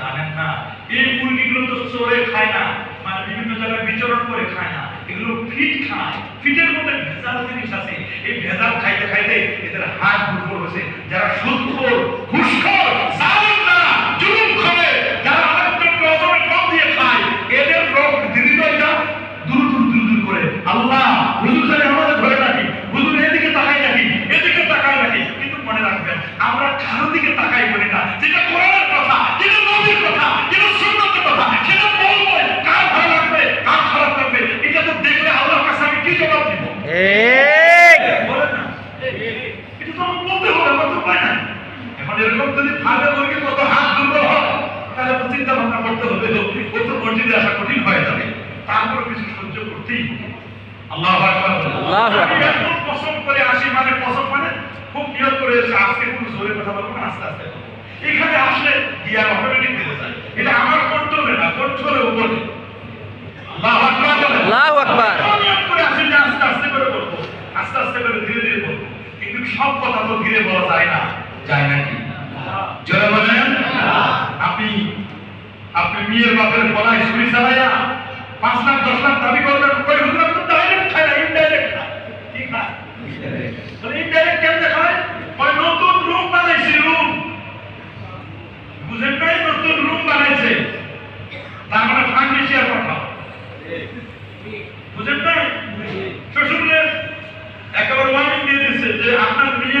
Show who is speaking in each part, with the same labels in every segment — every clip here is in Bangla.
Speaker 1: জানেন না। এই মুরগিগুলো তো চোরে খায় না মানে বিভিন্ন জায়গায় বিচরণ করে খায় না। এগুলো ফিট খায়। ফিটের মধ্যে ভেজাল জিনিস আছে। এই ভেজাল খাইতে খাইতে এদের হাত দুর্বল হয়েছে। যারা সুদখোর ঘুষখোর জালেম না জুলুম করে যারা আরেকজনকে অজরে কম দিয়ে খায় এদের রোগ দিদি এটা দূর দূর দূর দূর করে আল্লাহ হুজুর খালি আমাদের ধরে রাখি হুজুর এদিকে তাকাই রাখি এদিকে তাকাই রাখি কিন্তু মনে রাখবেন আমরা কারও দিকে তাকাই বলি না যেটা কোরআনের কথা যেটা নবীর কথা যেটা সুন্নতের কথা সেটা বলব কার ভালো লাগবে কার খারাপ লাগবে এটা তো দেখলে আল্লাহর কাছে আমি কি জবাব দিব
Speaker 2: এক
Speaker 1: বলেন না এটা তো আমার বলতে হবে আমার তো উপায় নাই এখন এরকম যদি ভাবে মুরগি কত হাত দুর্বল হয় তাহলে তো চিন্তা ভাবনা করতে হবে তো ওই তো মসজিদে আসা কঠিন হয়ে যাবে তারপরে কিছু সহ্য করতেই হবে আল্লাহ আকবার
Speaker 2: আল্লাহু আকবার।
Speaker 1: আমি একদম পছন্দ করে আসি মানে পছন্দ মানে খুব নিয়ত করে এসে আজকে কোনো জোরে কথা বলব না আস্তে আস্তে এখানে আসলে গিয়ার অটোমেটিক দিতে চাই। এটা আমার কন্ট্রোলে না কন্ট্রোলের উপরে আল্লাহ আকবার
Speaker 2: আল্লাহু আকবার।
Speaker 1: আমি করে আসি যে আস্তে আস্তে করে বলব আস্তে আস্তে করে ধীরে ধীরে বলব কিন্তু সব কথা তো ধীরে বলা যায় না। যায় নাকি জোরে বলেন। আপনি আপনি মেয়ের বাপের গলায় ছুরি চালাইয়া পাঁচ লাখ দশ লাখ দাবি করবেন কই হুজুর আপনি ডাইরেক্ট খায় না ইনডাইরেক্ট খায় কি খায় বলে ইনডাইরেক্ট কেমনে খায় কই নতুন রুম বানাইছি রুম বুঝেন নাই নতুন রুম বানাইছে তার মানে ফার্নিচার কথা বুঝেন নাই শ্বশুরে একেবারে ওয়ার্নিং দিয়ে দিচ্ছে যে আপনার মেয়ে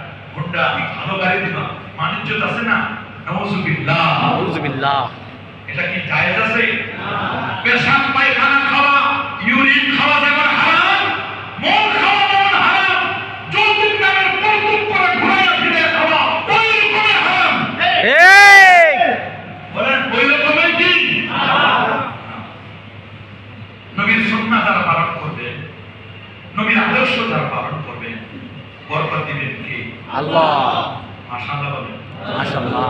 Speaker 1: হুন্ডা ভালো গাড়ি দিবা। বাণিজ্য আছে না
Speaker 2: নাউজুবিল্লাহ
Speaker 1: এটা কি জায়েজ আছে? পেশাব পায়খানা খাওয়া ইউরিন খাওয়া যেমন হারাম মদ খাওয়া যেমন হারাম যৌতুক নামের কৌতুক করে ঘুরাইয়া ফিরে খাওয়া ওই রকমের হারাম
Speaker 2: এক
Speaker 1: বলেন ওই রকমের কি নবীর সুন্নাহ যারা পালন করবে নবীর আদর্শ যারা পালন করবে বরকত দিবেন কে
Speaker 2: আল্লাহ
Speaker 1: মাশাআল্লাহ বলেন
Speaker 2: মাশাআল্লাহ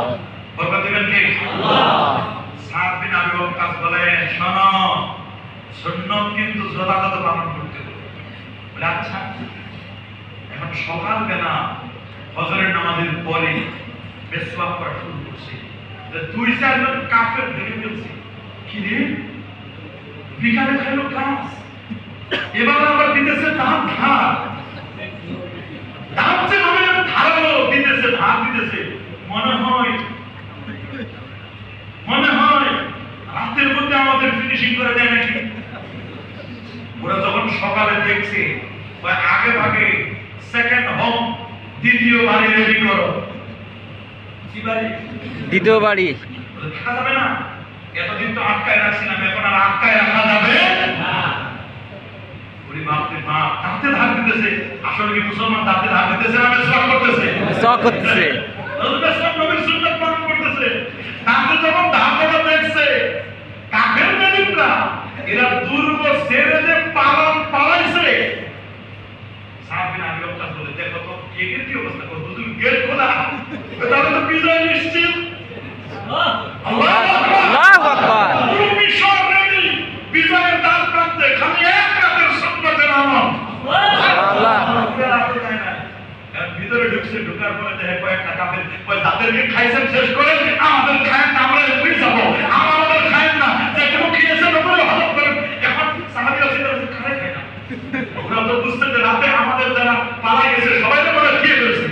Speaker 1: বরকত দিবেন কে
Speaker 2: আল্লাহ
Speaker 1: সাত দিন আবু ওয়াক্কাস বলেন শোনো সুন্নত কিন্তু যথাযথ পালন করতে হবে বলে আচ্ছা এখন সকালবেলা ফজরের করা শুরু করছে। দুই চারজন কাফের ভেঙে ফেলছে। কি বিকালে খাইলো ঘাস এবার আবার দিতেছে ধার। ধান যে ভাবে ধারালো, দিতেছে, ধার দিতেছে। মনে হয় মনে হয় রাতের মধ্যে আমাদের ফিনিশিং করে দেয় নাকি? ওরা যখন সকালে দেখছে আগে ভাগে সেকেন্ড হোম দ্বিতীয় বাড়ি রেডি করো।
Speaker 2: দ্বিতীয় বাড়ি।
Speaker 1: যাবে না। এতদিন তো আটকায় রাখছিলাম এখন আর আটকায় রাখা যাবে ওরে বাপ রে বাপ দাঁতে ধার দিতেছে। আসলে কি মুসলমান দাঁতে ধার দিতেছে না মেসওয়াক করতেছে?
Speaker 2: মেসওয়াক করতেছে।
Speaker 1: রসুল নবীর সুন্নাত পালন করতেছে। দাঁতে যখন ধার দেওয়া দেখছে কাফের মেদিনরা এরা দুর্গ ছেড়ে যে পালন অবস্থা বলে দেখো তো গেটের কি অবস্থা করো দুজন গেট খোলা তাহলে তো বিজয় নিশ্চিত আল্লাহু
Speaker 2: আল্লাহু আকবার
Speaker 1: বিশ্ব ready। বিজয়ের দ্বার প্রান্তে খালি এক রাতের সুন্নতের আমল
Speaker 2: আল্লাহ
Speaker 1: ভিতরে ঢুকছে ঢুকার পরে দেখে কয়েকটা কাপের তাদেরকে খাইছেন শেষ করে আমাদের খায়েন না আমরা এমনি যাব আমাদের খায়েন না যে কেউ খেয়েছেন ওগুলো ভালো করেন এখন সাহাবিরা ছিল খায় খায় না ওরা তো বুঝতে যে রাতে আমাদের যারা পালা গেছে সবাই তো মনে হয় খেয়ে ফেলছে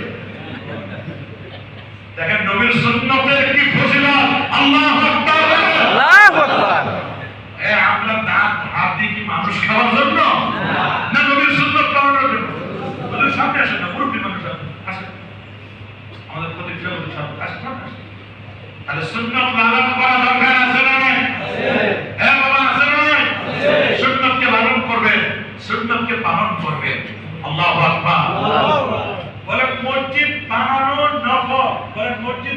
Speaker 1: দেখেন নবীর সুন্নতের কি ফজিলত আল্লাহ আকবার
Speaker 2: আল্লাহু আকবার
Speaker 1: এ আপনার দাঁত হাত দিয়ে কি মানুষ খাওয়ার জন্য না নবীর সুন্নত পালনের জন্য ওদের সামনে আসেন না মুরব্বী মানুষ আসেন। আসেন আমাদের প্রতি ফেরত সামনে আসেন সামনে আসেন। তাহলে সুন্নত লালন করা দরকার আছে না নাই হ্যাঁ বাবা আছে না নাই সুন্নতকে পালন করবে আল্লাহু আকবার বলে মসজিদ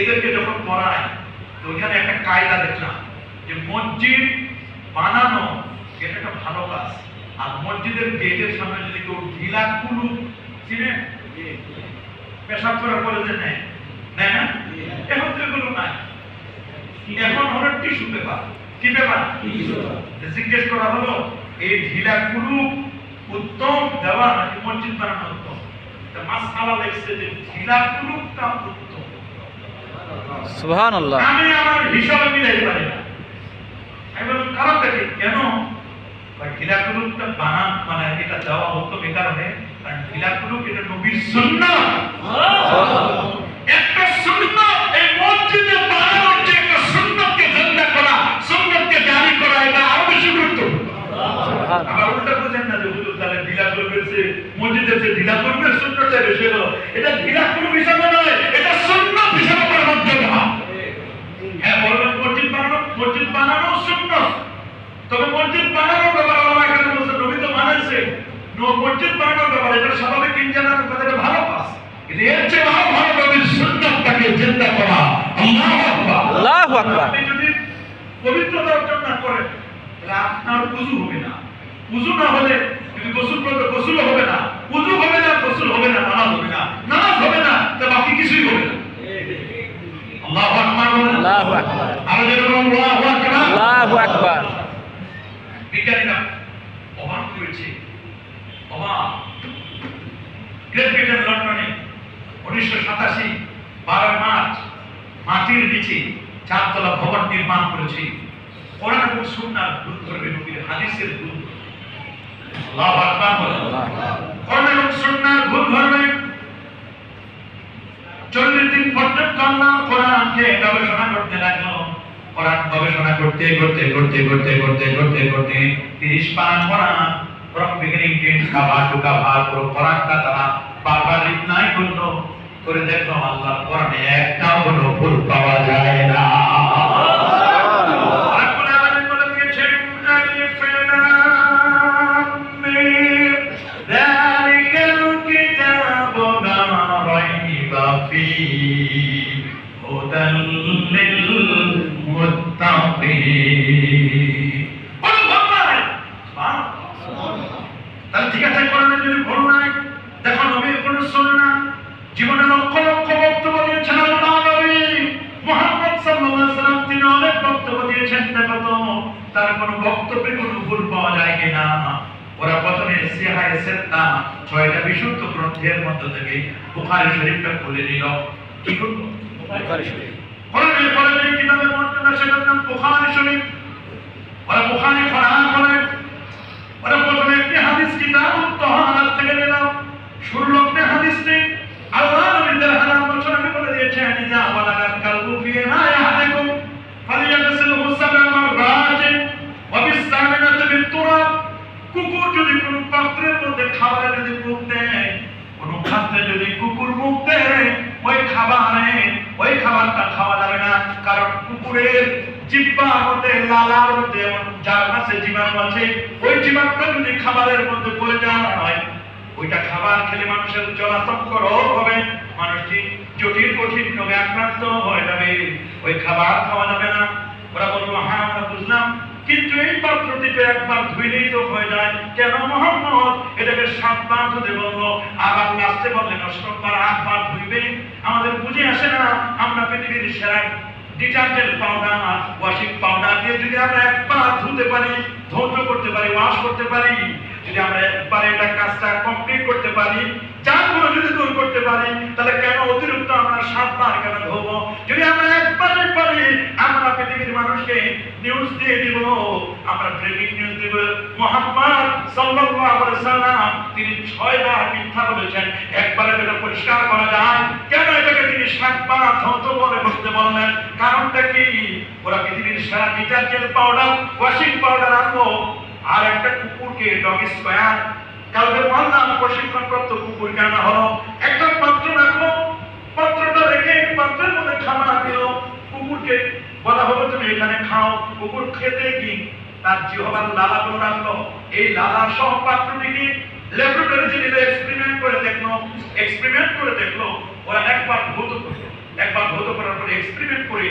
Speaker 1: এদেরকে যখন পড়াই তো ওইখানে একটা কায়দা দেখলাম যে মসজিদ বানানো এটা একটা ভালো কাজ। আর মসজিদের গেটের সামনে যদি কেউ ঢিলা কুলু চিনে পেশাব করার পরে যে নেয় নেয় না? এখন তো এগুলো নাই। এখন হলো টিস্যু পেপার। কি পেপার? জিজ্ঞেস করা হলো এই ঢিলা কুলু উত্তম দেওয়া নাকি মসজিদ বানানো উত্তম? মাসআলা লেখছে যে ঢিলা কুলুটা উত্তম।
Speaker 2: সুবহান আল্লাহ
Speaker 1: আমি আমার হিসাবে মিলাইতে পারি না। বললাম কারণটা কি কেন? বা বানান মানে এটা দেওয়া উত্তম এই কারণে কারণ ঢিলাকুলুক এটা নবীর সুন্নাহ একটা সুন্নাত এই মসজিদে বানানোর যে একটা সুন্নাতকে জিন্দা করা সুন্নাতকে জারি করা এটা আরও বেশি গুরুত্বপূর্ণ আবার উল্টা বুঝেন না যে হুজুর তাহলে বেশি হলো। এটা ঢিলা করবে হিসাবে নয় এটা সুন্নত হিসাবে পরিণত হবে হ্যাঁ বলবেন মসজিদ বানানো মসজিদ বানানো সুন্নত। তবে মসজিদ বানানোর ব্যাপারে আল্লাহ এখানে বলছে নবী তো ন- মসজিদ বানানোর ব্যাপারে এটা স্বাভাবিক ইঞ্জিনিয়ার কথা এটা ভালো কাজ। কিন্তু এর চেয়ে আরও ভালো নবীর সুন্নতটাকে চিন্তা করা আল্লাহু আকবার।
Speaker 2: আল্লাহু আকবার।
Speaker 1: আপনি যদি পবিত্রতা অর্জন না করেন তাহলে আপনার উজু হবে না। উজু না হলে যদি গোসল করবে গোসল হবে না উজু হবে না গোসল হবে না নামাজ হবে না নামাজ হবে না তা বাকি কিছুই হবে না আল্লাহু আকবার বলেন।
Speaker 2: আল্লাহু আকবার
Speaker 1: আর যেরকম আল্লাহু আকবার
Speaker 2: আল্লাহু আকবার
Speaker 1: বিজ্ঞানীরা অবাক করেছে অবাক গ্রেট লন্ডনে উনিশশো সাতাশি বারোই মার্চ মাটির নিচে চারতলা ভবন নির্মাণ করেছে। কোরআন এবং সুন্নার দুধ ধরবে নবীর হাদিসের দুধ আল্লাহু আকবার কোরআন এবং সুন্নার ভুল ধরবে চল্লিশ দিন পর্যন্ত আল্লাহ কোরআনকে গবেষণা করতে লাগল। কোরআন গবেষণা করতে করতে করতে করতে করতে করতে করতে তিরিশ পারা কোরআন from beginning to end ঢুকা ভাগ পুরো কোরআনটা তারা বারবার রিপ্লাই করল। করে দেখলাম আল্লাহ কোরআনে কোন বক্তব্যে কোনো ভুল পাওয়া যায় কিনা? ওরা প্রথমে সিহায় সেত্তা ছয়টা বিশুদ্ধ গ্রন্থের মধ্য থেকে বুখারী শরীফটা খুলে নিল। কি করব
Speaker 2: বুখারী শরীফ।
Speaker 1: কোরআনের কিতাবের সেটার নাম বুখারী শরীফ। ওরা বুখারী কোরআন বলে ওরা প্রথমে একটি হাদিস কিতাব তহানাত থেকে নিলাম ষোলোটি হাদিস নেই আল্লাহ নবী তার হারাম বছর আমি বলে দিয়েছেন ইজা ওয়ালাকাত পাত্রের মধ্যে খাবারে যদি মুখ দেয়, কোনো খাদ্যে যদি কুকুর মুখ দেয়, ওই খাবারে, ওই খাবারটা খাওয়া যাবে না। কারণ কুকুরের জিব্বার মধ্যে, লালার মধ্যে এমন যার কাছে জীবাণু আছে, ওই জীবাণুটা যদি খাবারের মধ্যে পড়ে যায় ওইটা খাবার খেলে মানুষের জলাতঙ্ক রোগ হবে, মানুষটি জটিল কঠিন রোগে আক্রান্ত হয়ে যাবে। ওই খাবার খাওয়া যাবে না। ওরা বলব হ্যাঁ আমরা বুঝলাম। কিন্তু এই পাত্রটি তো একবার ধুইলেই তো হয়ে যায়। কেন মোহাম্মদ? এটাকে সাতবার ধুতে বলল, আবার লাস্টে বললেন অষ্টমবার আটবার ধুইবে। আমাদের বুঝে আসে না, আমরা পৃথিবীর সেরা ডিটারজেন্ট পাউডার ওয়াশিং পাউডার দিয়ে যদি আমরা একবার ধুতে পারি, ধৌত করতে পারি, ওয়াশ করতে পারি যদি আমরা একবার এটা কাজটা কমপ্লিট করতে পারি চারগুলো যদি দূর করতে পারি, তাহলে কেন অতিরিক্ত আমরা সাতবার কেন ধোবো যদি আমরা একবারে পারি, আমরা পৃথিবীর মানুষকে নিউজ দিয়ে দিব, আমরা ব্রেকিং নিউজ দিব। মোহাম্মদ সাল্লাল্লাহু আলাইহি সাল্লাম, তিনি ছয়বার মিথ্যা বলেছেন। একবারে যেটা পরিষ্কার করা যায়, কেন এটাকে তিনি সাতবার ধৌত করে বলতে বললেন? কারণটা কি? ওরা পৃথিবীর সেরা ডিটারজেন্ট পাউডার ওয়াশিং পাউডার আনলো আর একটা কুকুরকে ডগ স্কোয়ার, কালকে বললাম প্রশিক্ষণপ্রাপ্ত কুকুরকে আনা হলো একটা পাত্র রাখল, পাত্রটা রেখে পাত্রের মধ্যে খাবার দিল। কুকুরকে বলা হলো, তুমি এখানে খাও, কুকুর খেতে কি তার জিহবার লালাগুলো রাখল। এই লালা সহ পাত্রটিকে ল্যাবরেটরিতে নিলে এক্সপেরিমেন্ট করে দেখল এক্সপেরিমেন্ট করে দেখল, ওরা একবার ভৌত করল। একবার ভৌত করার পরে এক্সপেরিমেন্ট করে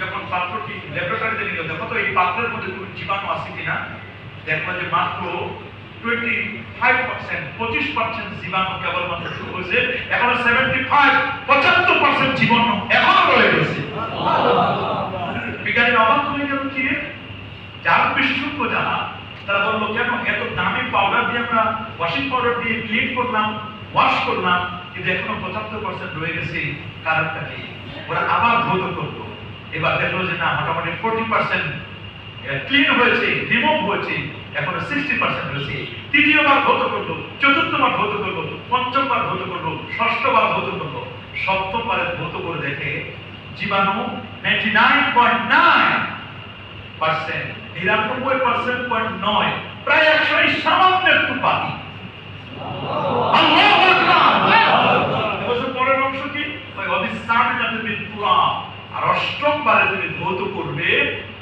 Speaker 1: যখন পাত্রটি ল্যাবরেটরিতে নিল, দেখো তো এই পাত্রের মধ্যে কোনো জীবাণু আছে কিনা? দেখল যে মাত্র টোয়েন্টি ফাইভ পার্সেন্ট পঁচিশ পার্সেন্ট জীবাণু কেবলমাত্র শুরু হয়েছে। এখনও সেভেন্টি ফাইভ পঁচাত্তর পার্সেন্ট জীবাণু এখনও রয়ে গেছে। অবাক হয়ে গেল, কি বিশেষজ্ঞ যারা, তারা বলল, কেন? এত দামি পাউডার দিয়ে আমরা ওয়াশিং পাউডার দিয়ে ক্লিন করলাম ওয়াশ করলাম, কিন্তু এখনও পঁচাত্তর পার্সেন্ট রয়ে গেছে। কারণটা কি? ওরা আবার ভৌত করল। এবার দেখল যে না, মোটামুটি ফোর্টি পার্সেন্ট ক্লিন হয়েছে রিমুভ হয়েছে, এখনও সিক্সটি পার্সেন্ট হয়েছে। তৃতীয়বার ভৌত করল চতুর্থবার ভৌত করল পঞ্চমবার ভৌত করল ষষ্ঠবার ভৌত করল সপ্তমবারে ভৌত করে দেখে জীবাণু ninety nine point nine percent নিরানব্বই পার্সেন্ট পয়েন্ট নয়, প্রায় একশো সামান্য একটু বাকি পরের অংশ কি? ওই অবিস্তামিনা তুমি তুলা আর অষ্টম বারে তুমি ধৌত করবে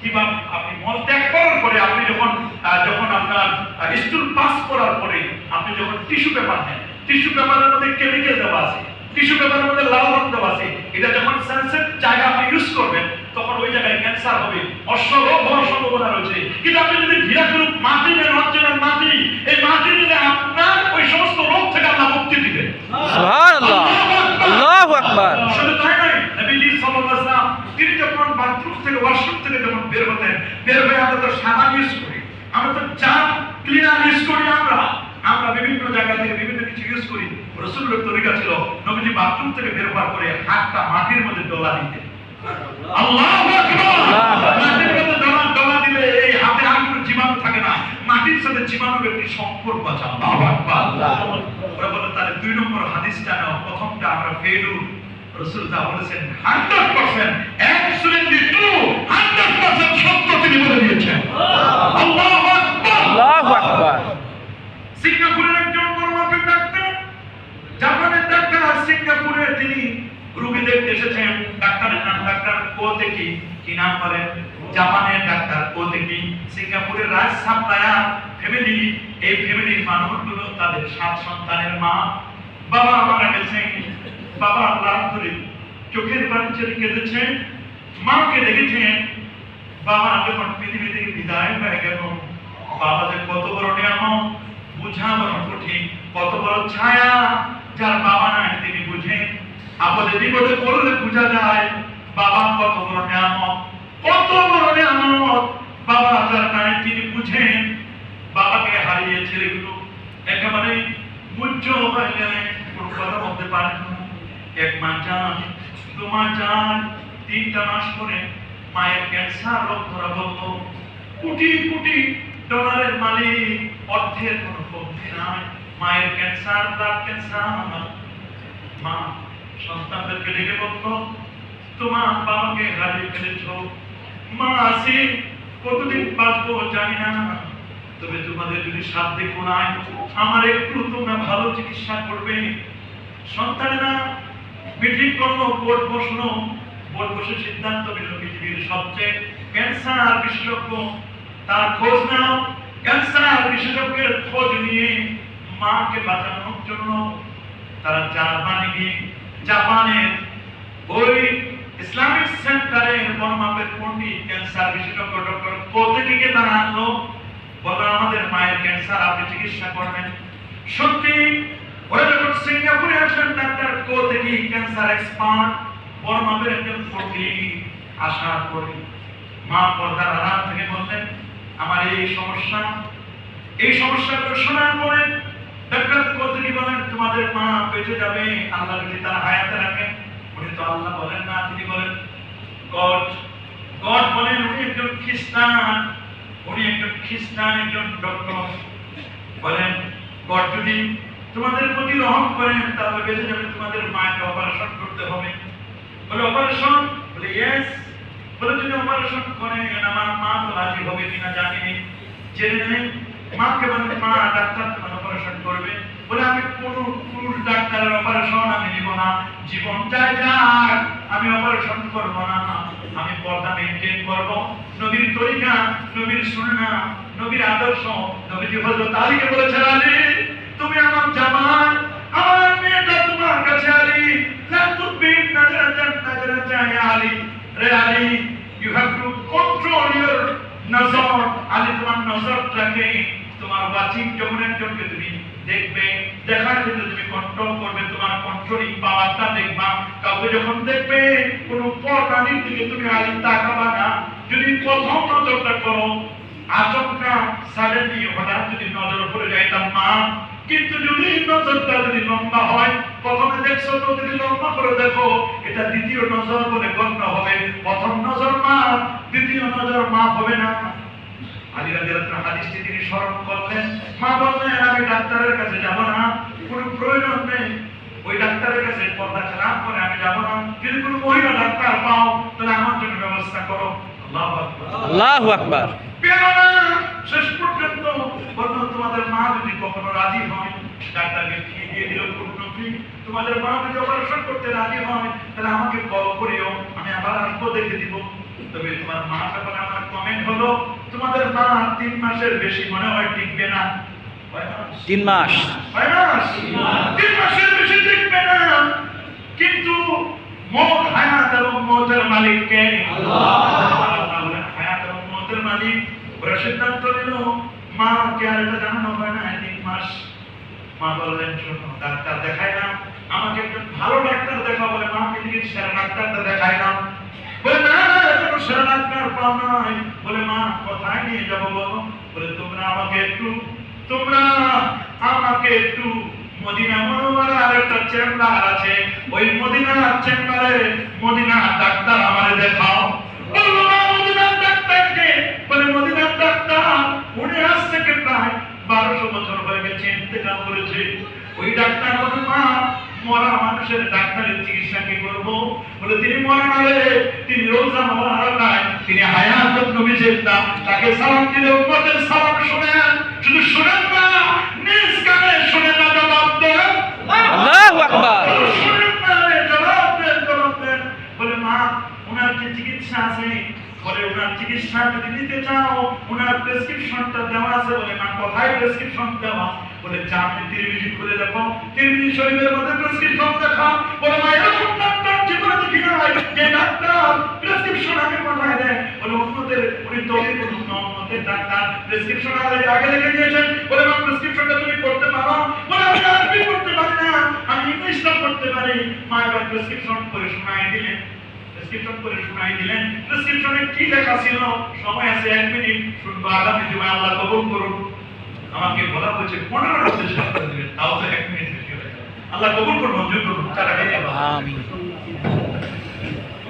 Speaker 1: কিংবা আপনি মল ত্যাগ করার পরে আপনি যখন যখন আপনার স্টুল পাস করার পরে আপনি যখন টিস্যু পেপার নেন টিস্যু পেপারের মধ্যে কেমিক্যাল দেওয়া আছে টিস্যু পেপারের মধ্যে লাল রং দেওয়া আছে এটা যখন সেন্সের জায়গা আপনি ইউজ করবেন তখন ওই জায়গায় ক্যান্সার হবে অশ্বরোগ হওয়ার সম্ভাবনা রয়েছে। কিন্তু আপনি যদি ধীরে ধীরে মাটি নেন অর্জনের মাটি এই মাটি নিলে আপনার ওই সমস্ত রোগ থেকে আল্লাহ মুক্তি দিবেন।
Speaker 2: সুবহানাল্লাহ। আল্লাহু আকবার
Speaker 1: শুধু তাই নয় নবীজি সাল্লাল্লাহু আলাইহি ওয়াসাল্লাম তিনি যখন বাথরুম থেকে ওয়াশরুম থেকে যখন বের হতেন বের হয়ে আমরা তো সাবান ইউজ করি আমরা তো চাপ ক্লিনার ইউজ করি আমরা। আমরা বিভিন্ন জায়গা থেকে বিভিন্ন কিছু ইউজ করি। রসুলের তরিকা ছিল নবীজি বাথরুম থেকে বের হওয়ার পরে হাতটা মাটির মধ্যে ডলা দিতেন আল্লাহু মাটির মধ্যে ডলা ডলা দিলে এই হাতে আর কোনো জীবাণু থাকে না। মাটির সাথে জীবাণুর একটি সম্পর্ক আছে। আল্লাহু ওরা বলে তাহলে দুই নম্বর হাদিসটা নাও প্রথমটা আমরা ফেলু রসুল বলেছেন hundred percent absolutely true hundred percent সত্য তিনি বলে দিয়েছেন। আল্লাহু আকবার।
Speaker 2: আকবার।
Speaker 1: সিঙ্গাপুরের একজন ডাক্তার জাপানের ডাক্তার আর সিঙ্গাপুরে তিনি রোগী দেখতে এসেছেন। ডাক্তারের নাম ডাক্তার কোতেকি কি নাম বলেন জাপানের ডাক্তার কোতেকি। সিঙ্গাপুরের রাজ সাপ্লায়ার ফ্যামিলি এই ফ্যামিলির মানুষগুলো তাদের সাত সন্তানের মা। বাবা মারা গেছেন। বাবা রাত ধরে চোখের পানি কেঁদেছেন মাকে দেখেছেন বাবা যখন পৃথিবী থেকে বিদায় হয়ে গেল, বাবা যে কত বড় নিয়ামত, বুঝা কঠিন। কত বড় ছায়া যার বাবা নাই, তিনি বুঝেন। আপদে বিপদে পড়লে বোঝা যায়, বাবা কত বড় কত বড় বাবা যার নাই, তিনি বুঝেন। বাবাকে হারিয়ে ছেলেগুলো একেবারে মুজ্জ হয়ে কোনো কথা বলতে পারেন না। এক মাস যান দু মাস যান তিনটা মাস পরে মায়ের ক্যান্সার রোগ ধরা বলতো কোটি কোটি ডলারের মালিক, অর্থের কোনো কমতি নাই। মায়ের ক্যান্সার ব্লাড ক্যান্সার মা সন্তানদেরকে ডেকে বলতো তোমার বাবাকে হারিয়ে ফেলেছ। মা আসি কতদিন বাঁচবো জানি না। তবে তোমাদের যদি সাধ্যে কোনায় আমার একটু তোমরা ভালো চিকিৎসা করবে। সন্তানেরা মিটিং করল বোর্ড বসল বোর্ড সিদ্ধান্ত পৃথিবীর সবচেয়ে ক্যান্সার বিশেষজ্ঞ। তার খোঁজ নাও ক্যান্সার বিশেষজ্ঞের খোঁজ নিয়ে মাকে বাঁচানোর জন্য তারা জার্মানি গিয়ে জাপানের ওই ইসলামিক সেন্টারের বর্মাপের পণ্ডিত ক্যান্সার বিশেষজ্ঞ ডক্টর কোথেকে তারা আনলো। বলল, আমাদের মায়ের ক্যান্সার আপনি চিকিৎসা করবেন। সত্যি ওরা যখন আসলেন ডাক্তার কোথেকে ক্যান্সার এক্সপার্ট বর্মাপের একজন পণ্ডিত আসার পরে মা পর্দার আড়াল থেকে বললেন, আমার এই সমস্যা। এই সমস্যাগুলো শোনার পরে ডাক্তার কতটি বলেন তোমাদের মা বেঁচে যাবে, আল্লাহ যদি তার হায়াতে রাখেন উনি তো আল্লাহ বলেন না, তিনি বলেন, গড গড বলেন উনি একজন খ্রিস্টান। উনি একজন খ্রিস্টান, একজন ডক্টর। বলেন, গড যদি তোমাদের প্রতি রহম করেন তাহলে বেঁচে যাবে তোমাদের মাকে অপারেশন করতে হবে। বলে অপারেশন বলে ইয়েস বলে, যদি অপারেশন করেন আমার মা তো রাজি হবে কিনা জানি নি। জেনে নেই মাকে বলে, মা, ডাক্তার তোমার অপারেশন করবে। বলে, আমি কোন পুরুষ ডাক্তারের অপারেশন আমি নিব না। জীবন চাই যাক, আমি অপারেশন করব না। আমি পর্দা মেনটেন করব। নবীর তরিকা, নবীর সুন্নাহ নবীর আদর্শ নবীজি হযরত আলীকে বলেছেন আলী। তুমি আমার জামাই, আমার মেয়েটা তোমার কাছে আলী। লা তুবিন নাজরাতান নাজরাতান আলী। রে Ali you have to control your নজর। আলী, তোমার নজরটাকে তোমার ওয়াচিং যখন একজনকে তুমি দেখবে? দেখার ক্ষেত্রে তুমি কন্ট্রোল করবে, তোমার কন্ট্রোলিং পাওয়ারটা দেখবা। কাউকে যখন দেখবে, কোনো পর্দানির দিকে তুমি আলী তাকাবা না। যদি প্রথম নজরটা করো, আচমকা সাডেনলি হঠাৎ যদি নজর পড়ে যায়, তার মা কিন্তু যদি নজরটা যদি লম্বা হয়, প্রথমে দেখছ তো যদি লম্বা করে দেখো, এটা দ্বিতীয় নজর বলে গণ্য হবে। প্রথম নজর মা দ্বিতীয় নজর মা হবে না। ডাক্তারের কাছে যাব না, কোনো প্রয়োজন নেই। ওই কাছে করে আমি যাব না। যদি কোনো ডাক্তার পাও, তাহলে আমার জন্য ব্যবস্থা করো। আল্লাহু আকবার।
Speaker 2: আল্লাহু আকবার।
Speaker 1: পেল না শেষ পর্যন্ত। বলল তোমাদের মা যদি কখনো রাজি হয় ডাক্তারকে দিয়ে দিল কোনো তোমাদের মা যদি অপারেশন করতে রাজি হয় তাহলে আমাকে কল করিও আমি আবার আসব দেখে দিব। তবে তোমার মা ব্যাপারে আমার কমেন্ট হলো তোমাদের মা তিন মাসের বেশি মনে হয় টিকবে না।
Speaker 2: তিন মাস।
Speaker 1: তিন মাসের বেশি টিকবে না। কিন্তু মত হায়াত এবং মতের মালিককে? আল্লাহ। হায়াত এবং মতের মালিক। ওরা সিদ্ধান্ত নিল মা কে আর এটা জানানো হয় না তিন মাস, মা বললেন, শোনো, ডাক্তার দেখাই না। আমাকে একজন ভালো ডাক্তার দেখা বলে মাকে দিকে সেরা ডাক্তারটা দেখাই না। বলে, না না এখনও সেরা ডাক্তার পাও নাই বলে, মা, কোথায় নিয়ে যাব বলো? বলে, তোমরা আমাকে একটু, তোমরা আমাকে একটু মদিনা মনোবরার একটা চেম্বার আছে। ওই মদিনার চেম্বারে মদিনা ডাক্তার আমারে দেখাও। বলল বলে মদিনার ডাক্তার উনি আজ থেকে প্রায় বারোশো বছর হয়ে গেছে ইন্তেকাল করেছে। ওই ডাক্তার বলে মা মরা মানুষের ডাক্তারের চিকিৎসা কি করব? বলে তিনি মরা না রে তিনি রোজা মহারানায় তিনি হায়াত নবী জেন্দা তাকে সালাম দিলে উম্মতের সালাম শুনেন। শুধু শুনেন না নিজ কানে শুনে না জবাব দেন।
Speaker 2: আল্লাহু আকবার।
Speaker 1: শুনেন না জবাব দেন জবাব দেন। বলে মা ওনার যে চিকিৎসা আছে বলে ওনার চিকিৎসা যদি নিতে চাও, ওনার প্রেসক্রিপশনটা দেওয়া আছে বলে মা কোথায় প্রেসক্রিপশন দেওয়া। বলে জামে তিরমিজি খুলে দেখো। তিরমিজি শরীফের মধ্যে প্রেসক্রিপশন দেখা। বলে মা এরকম ডাক্তার জীবনে দেখি নাই যে ডাক্তার প্রেসক্রিপশন আগে পাঠায় দেয়। বলে, অন্যদের, উনি তবে কোনো অন্যদের ডাক্তার প্রেসক্রিপশন আগে লিখে দিয়েছেন। বলে মা প্রেসক্রিপশনটা তুমি করতে পারো। বলে, আমি আরবি করতে পারি না। আমি ইংলিশটা করতে পারি। মা এবার প্রেসক্রিপশন করে শোনাই দিলেন। প্রেসক্রিপশন করে শুনাই দিলেন। প্রেসক্রিপশনে কি লেখা ছিল? সময় আছে মিনিট। আগামী জুমায় আল্লাহ কবুল করুন আমাকে বলা হয়েছে, পনেরো দিবেন। তাও তো মিনিট। আল্লাহ কবুল করুন মঞ্জুর করুন
Speaker 2: আমিন।